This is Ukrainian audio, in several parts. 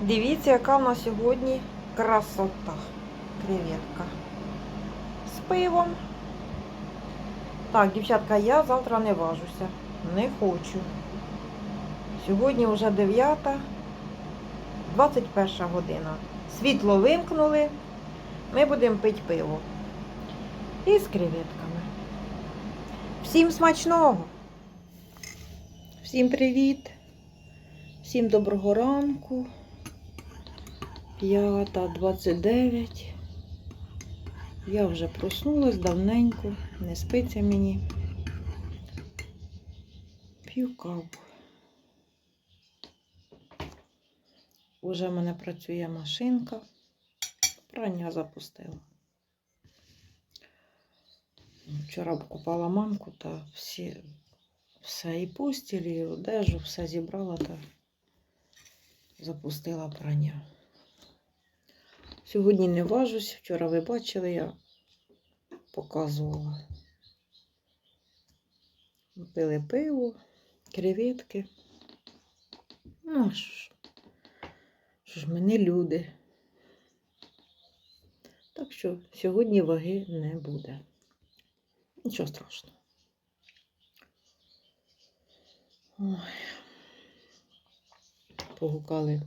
Дивіться, яка в нас сьогодні красота. Креветка. З пивом. Так, дівчатка, я завтра не важуся. Не хочу. Сьогодні вже 9, 21 година. Світло вимкнули. Ми будемо пити пиво. І з креветками. Всім смачного! Всім привіт! Всім доброго ранку. 5.29. Я вже проснулась давненько, не спиться мені. П'ю каву. Уже в мене працює машинка. Прання запустила. Вчора купала мамку та всі, все і постіль, і одежу, все зібрала та запустила прання. Сьогодні не важусь. Вчора ви бачили, я показувала. Пили пиво, креветки. Ну, що ж, що ж ми не люди. Так що сьогодні ваги не буде. Нічого страшного. Ой. Погукали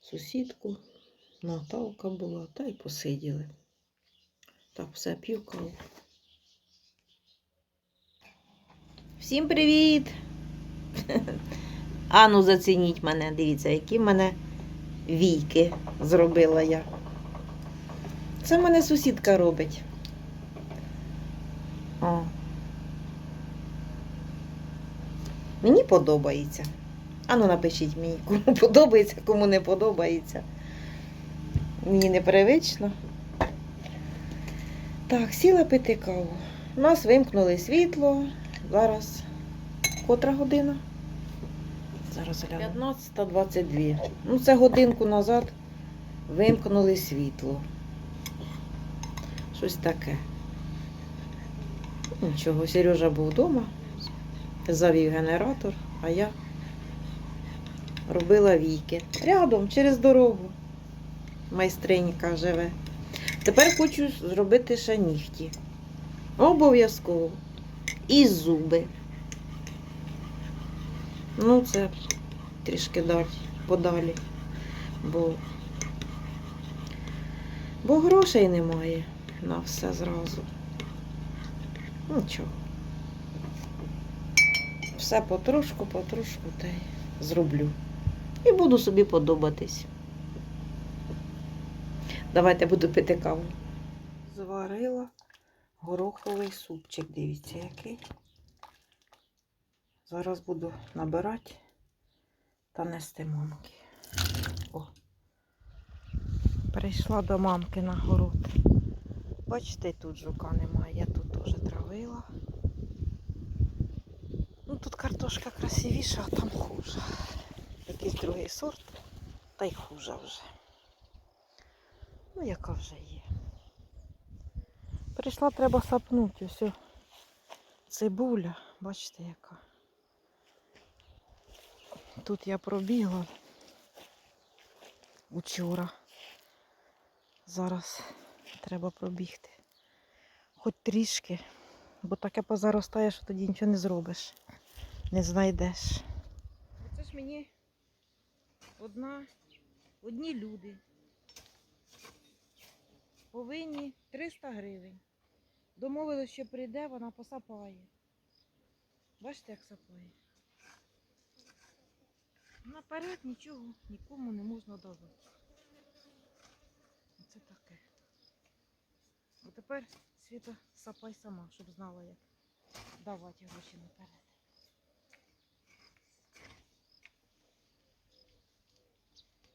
сусідку. Наталка була, та й посиділи. Так, все, п'ю каву. Всім привіт! Ану, зацініть мене, дивіться, які в мене війки зробила я. Це мене сусідка робить. О. Мені подобається. Ану, напишіть мені, кому подобається, кому не подобається. Мені непривично. Так, сіла пити каву. У нас вимкнули світло. Зараз котра година? Зараз гляну. 15.22. Ну, це годинку назад вимкнули світло. Щось таке. Нічого, Сережа був вдома, завів генератор, а я робила віки. Рядом, через дорогу майстринька живе. Тепер хочу зробити ще нігті. Обов'язково. І зуби. Ну, це трішки далі, подалі. Бо, бо грошей немає на все зразу. Нічого. Все потрошку, потрошку та й зроблю. І буду собі подобатись. Давайте буду пити каву. Зварила гороховий супчик, дивіться, який. Зараз буду набирати та нести мамки. О. Прийшла до мамки на город. Бачите, тут жука немає, я тут теж травила. Ну, тут картошка красивіша, а там хуже. Якийсь другий сорт, та й хуже вже. Ну, яка вже є. Прийшла, треба сапнути. Ось цибуля, бачите, яка. Тут я пробігла учора. Зараз треба пробігти. Хоч трішки, бо таке позаростає, що тоді нічого не зробиш, не знайдеш. Це ж мені одна, одні люди повинні 300 гривень. Домовились, що прийде, вона посапає. Бачите, як сапає? Наперед нічого нікому не можна давати. Оце таке. А тепер Світа сапай сама, щоб знала, як давати гроші наперед.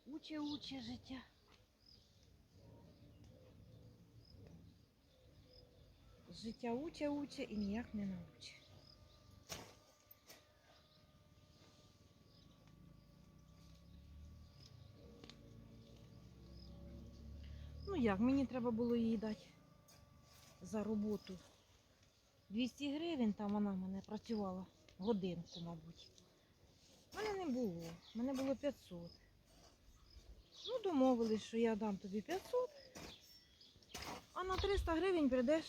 Уче, уче життя. Життя уче, уче і ніяк не науче. Ну як, мені треба було їй дати за роботу 200 гривень, там вона в мене працювала годинку, мабуть. У мене не було, в мене було 500. Ну, домовились, що я дам тобі 500, а на 300 гривень прийдеш,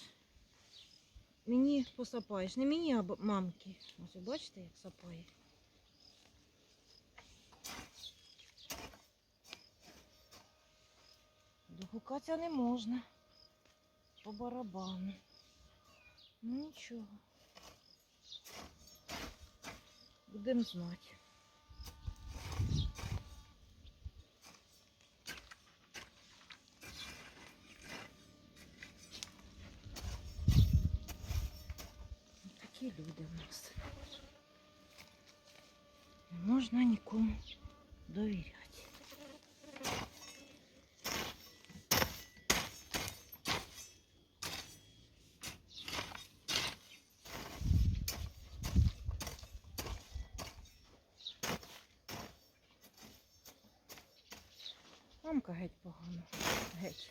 мені посапаєш. Не мені, а мамки. Ось ви бачите, як сапає. Догукатися не можна. По барабану. Ну нічого. Будемо знати. Такі люди в нас. Не можна нікому довіряти. Мамка геть погано. Геть.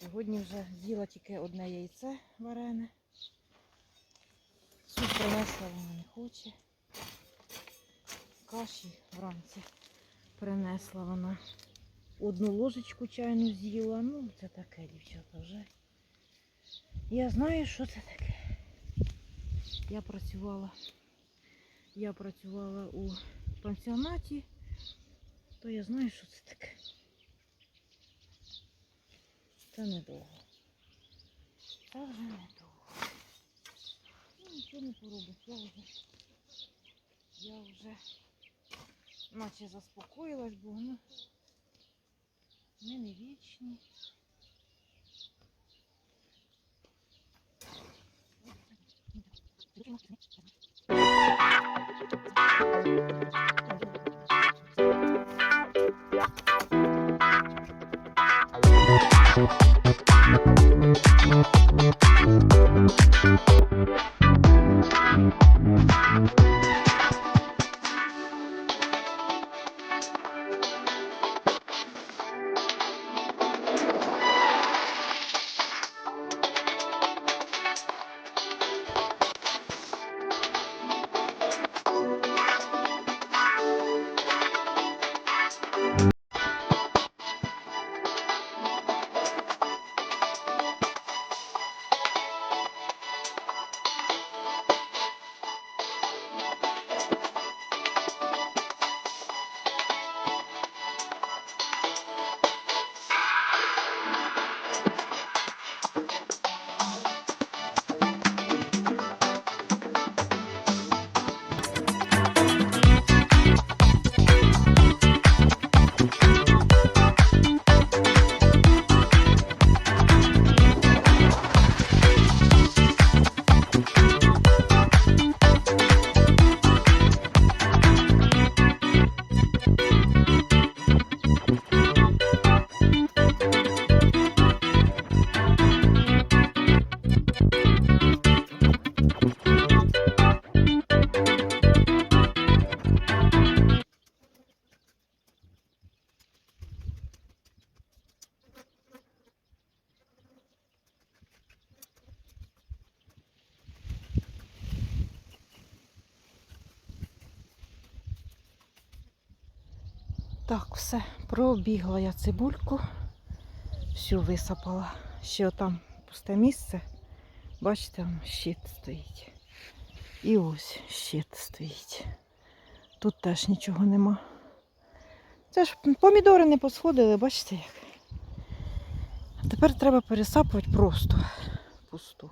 Сьогодні вже з'їла тільки одне яйце варене. Суп принесла вона не хоче. Каші вранці принесла вона. Одну ложечку чайну з'їла. Ну, це таке, дівчата, вже. Я знаю, що це таке. Я працювала. Я працювала у пансіонаті, то я знаю, що це таке. Це недовго. Це вже недовго. Ну, нічого не поробиш. Я вже, я вже наче заспокоїлась, бо вони ми не вічні. Так, все, пробігла я цибульку, всю висапала. Ще там пусте місце. Бачите, там щит стоїть. І ось щит стоїть. Тут теж нічого нема. Це ж помідори не посходили, бачите як. Тепер треба пересапувати просто пусту.